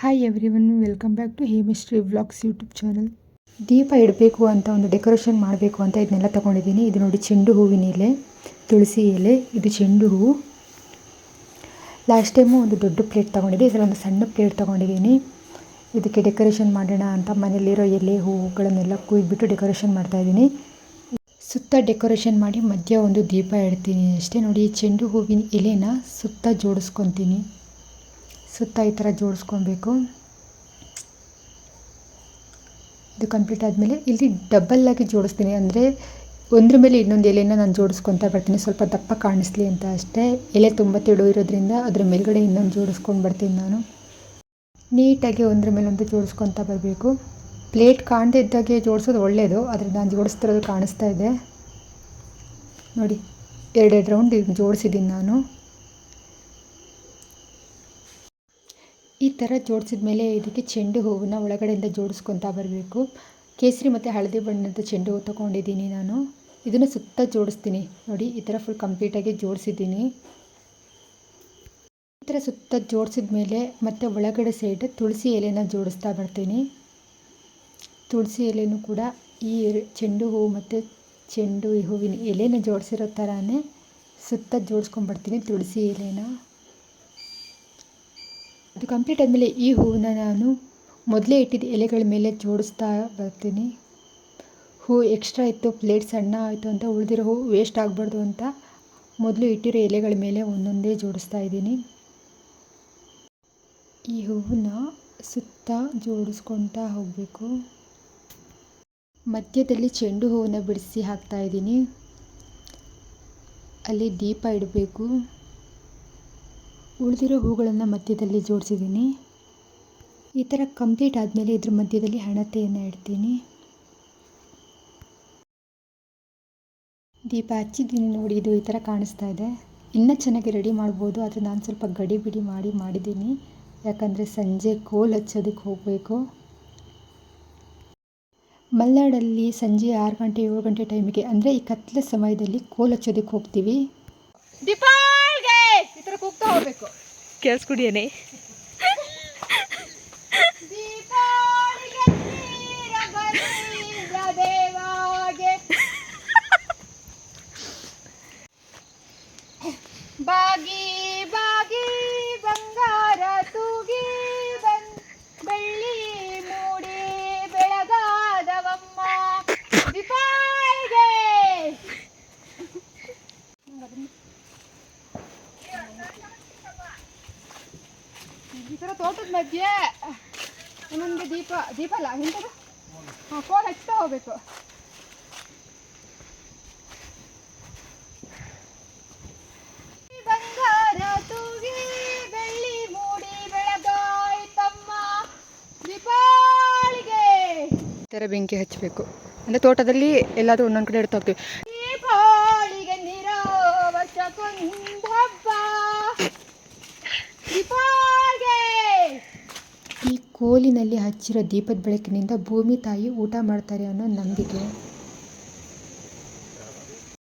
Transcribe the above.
Hi everyone welcome back to Hemistry vlogs YouTube channel ದೀಪ ಇಡಬೇಕು ಅಂತ ಒಂದು ಡೆಕೋರೇಷನ್ ಮಾಡಬೇಕು ಅಂತ ಇದನ್ನೆಲ್ಲ ತೊಗೊಂಡಿದ್ದೀನಿ. ಇದು ನೋಡಿ ಚೆಂಡು ಹೂವಿನ ಎಲೆ, ತುಳಸಿ ಎಲೆ, ಇದು ಚೆಂಡು ಹೂವು ಲಾಸ್ಟ್ ಟೈಮು ಒಂದು ದೊಡ್ಡ ಪ್ಲೇಟ್ ತೊಗೊಂಡಿದ್ದೆ. ಇದರಲ್ಲಿ ಒಂದು ಸಣ್ಣ ಪ್ಲೇಟ್ ತೊಗೊಂಡಿದ್ದೀನಿ. ಇದಕ್ಕೆ ಡೆಕೋರೇಷನ್ ಮಾಡೋಣ ಅಂತ ಮನೆಯಲ್ಲಿರೋ ಎಲೆ ಹೂವುಗಳನ್ನೆಲ್ಲ ಕುಯ್ದುಬಿಟ್ಟು ಡೆಕೋರೇಷನ್ ಮಾಡ್ತಾಯಿದ್ದೀನಿ ಸುತ್ತ ಡೆಕೋರೇಷನ್ ಮಾಡಿ ಮಧ್ಯ ಒಂದು ದೀಪ ಇಡ್ತೀನಿ ಅಷ್ಟೇ. ನೋಡಿ ಚೆಂಡು ಹೂವಿನ ಎಲೆನ ಸುತ್ತ ಜೋಡಿಸ್ಕೊತೀನಿ. ಸುತ್ತ ಈ ಥರ ಜೋಡಿಸ್ಕೊಬೇಕು. ಇದು ಕಂಪ್ಲೀಟ್ ಆದಮೇಲೆ ಇಲ್ಲಿ ಡಬ್ಬಲ್ಲಾಗಿ ಜೋಡಿಸ್ತೀನಿ. ಅಂದರೆ ಒಂದ್ರ ಮೇಲೆ ಇನ್ನೊಂದು ಎಲೆನ ನಾನು ಜೋಡಿಸ್ಕೊತಾ ಬರ್ತೀನಿ. ಸ್ವಲ್ಪ ದಪ್ಪ ಕಾಣಿಸ್ಲಿ ಅಂತ ಅಷ್ಟೇ. ಎಲೆ ತುಂಬ ತೆಳು ಇರೋದ್ರಿಂದ ಅದ್ರ ಮೇಲ್ಗಡೆ ಇನ್ನೊಂದು ಜೋಡಿಸ್ಕೊಂಡು ಬರ್ತೀನಿ ನಾನು. ನೀಟಾಗಿ ಒಂದ್ರ ಮೇಲೊಂದು ಜೋಡಿಸ್ಕೊತಾ ಬರಬೇಕು. ಪ್ಲೇಟ್ ಕಾಣದೇ ಇದ್ದಾಗೆ ಜೋಡಿಸೋದು ಒಳ್ಳೆಯದು ಆದರೆ ನಾನು ಜೋಡಿಸ್ತಿರೋದು ಕಾಣಿಸ್ತಾ ಇದೆ. ನೋಡಿ, ಎರಡೆರಡು ರೌಂಡ್ ಜೋಡಿಸಿದ್ದೀನಿ ನಾನು. ಥರ ಜೋಡಿಸಿದ ಮೇಲೆ ಇದಕ್ಕೆ ಚೆಂಡು ಹೂವನ್ನ ಒಳಗಡೆಯಿಂದ ಜೋಡಿಸ್ಕೊತಾ ಬರಬೇಕು. ಕೇಸರಿ ಮತ್ತು ಹಳದಿ ಬಣ್ಣದ ಚೆಂಡು ಹೂವು ತೊಗೊಂಡಿದ್ದೀನಿ ನಾನು. ಇದನ್ನು ಸುತ್ತ ಜೋಡಿಸ್ತೀನಿ. ನೋಡಿ, ಈ ಥರ ಫುಲ್ ಕಂಪ್ಲೀಟಾಗಿ ಜೋಡಿಸಿದ್ದೀನಿ. ಈ ಥರ ಸುತ್ತ ಜೋಡಿಸಿದ ಮೇಲೆ ಮತ್ತೆ ಒಳಗಡೆ ಸೈಡ್ ತುಳಸಿ ಎಲೆನ ಜೋಡಿಸ್ತಾ ಬರ್ತೀನಿ. ತುಳಸಿ ಎಲೆನೂ ಕೂಡ ಈ ಚೆಂಡು ಹೂವು ಮತ್ತು ಚೆಂಡು ಹೂವಿನ ಎಲೆನ ಜೋಡಿಸಿರೋ ಥರನೇ ಸುತ್ತ ಜೋಡಿಸ್ಕೊಂಡ್ಬರ್ತೀನಿ ತುಳಸಿ ಎಲೆನ. ಅದು ಕಂಪ್ಲೀಟ್ ಆದಮೇಲೆ ಈ ಹೂವನ್ನ ನಾನು ಮೊದಲೇ ಇಟ್ಟಿದ್ದ ಎಲೆಗಳ ಮೇಲೆ ಜೋಡಿಸ್ತಾ ಬರ್ತೀನಿ. ಹೂ ಎಕ್ಸ್ಟ್ರಾ ಇತ್ತು ಪ್ಲೇಟ್ ಸಣ್ಣ ಆಯಿತು ಅಂತ ಉಳಿದಿರೋ ಹೂವು ವೇಸ್ಟ್ ಆಗಬಾರ್ದು ಅಂತ ಮೊದಲು ಇಟ್ಟಿರೋ ಎಲೆಗಳ ಮೇಲೆ ಒಂದೊಂದೇ ಜೋಡಿಸ್ತಾ ಇದ್ದೀನಿ. ಈ ಹೂವನ್ನ ಸುತ್ತ ಜೋಡಿಸ್ಕೊತಾ ಹೋಗಬೇಕು. ಮಧ್ಯದಲ್ಲಿ ಚೆಂಡು ಹೂವನ್ನು ಬಿಡಿಸಿ ಹಾಕ್ತಾ ಇದ್ದೀನಿ. ಅಲ್ಲಿ ದೀಪ ಇಡಬೇಕು. ಉಳಿದಿರೋ ಹೂಗಳನ್ನು ಮಧ್ಯದಲ್ಲಿ ಜೋಡಿಸಿದ್ದೀನಿ. ಈ ಥರ ಕಂಪ್ಲೀಟ್ ಆದಮೇಲೆ ಇದ್ರ ಮಧ್ಯದಲ್ಲಿ ಹಣತೆಯನ್ನು ಇಡ್ತೀನಿ. ದೀಪ ಹಚ್ಚಿದ್ದೀನಿ ನೋಡಿ ಇದು ಈ ಥರ ಕಾಣಿಸ್ತಾ ಇದೆ. ಇನ್ನೂ ಚೆನ್ನಾಗಿ ರೆಡಿ ಮಾಡ್ಬೋದು, ಆದರೆ ನಾನು ಸ್ವಲ್ಪ ಗಡಿ ಬಿಡಿ ಮಾಡಿ ಮಾಡಿದ್ದೀನಿ. ಯಾಕಂದರೆ ಸಂಜೆ ಕೋಲ್ ಹಚ್ಚೋದಕ್ಕೆ ಹೋಗಬೇಕು. ಮಲೆನಾಡಲ್ಲಿ ಸಂಜೆ ಆರು ಗಂಟೆ ಏಳು ಗಂಟೆ ಟೈಮಿಗೆ ಅಂದರೆ ಈ ಕತ್ಲೆ ಸಮಯದಲ್ಲಿ ಕೋಲ್ ಹಚ್ಚೋದಕ್ಕೆ ಹೋಗ್ತೀವಿ. ಈ ಥರ ಕೂಗ್ತಾ ಹೋಗ್ಬೇಕು. ಕೇಳಿಸ್ಕೊಡಿಯೇನೆ ಈ ಥರ ತೋಟದ ಮಧ್ಯೆ ಒಂದೊಂದು ದೀಪ ದೀಪ ಅಲ್ಲ ಎಂಥದ್ದು ಹಾಂ ಫೋನ್ ಹಚ್ತಾ ಹೋಗ್ಬೇಕು. ಬಂಗಾರ ಬೆಳ್ಳಿ ಮೂಡಿ ಈ ಬೆಂಕಿ ಹಚ್ಚಬೇಕು. ಅಂದರೆ ತೋಟದಲ್ಲಿ ಎಲ್ಲಾದರೂ ಒಂದೊಂದು ಕಡೆ ಇಡ್ತಾ ಹೋಗ್ತೀವಿ. ಈ ಕೋಲಿನಲ್ಲಿ ಹಚ್ಚಿರೋ ದೀಪದ ಬೆಳಕಿನಿಂದ ಭೂಮಿ ತಾಯಿ ಊಟ ಮಾಡ್ತಾರೆ ಅನ್ನೋ ನಂಬಿಕೆ.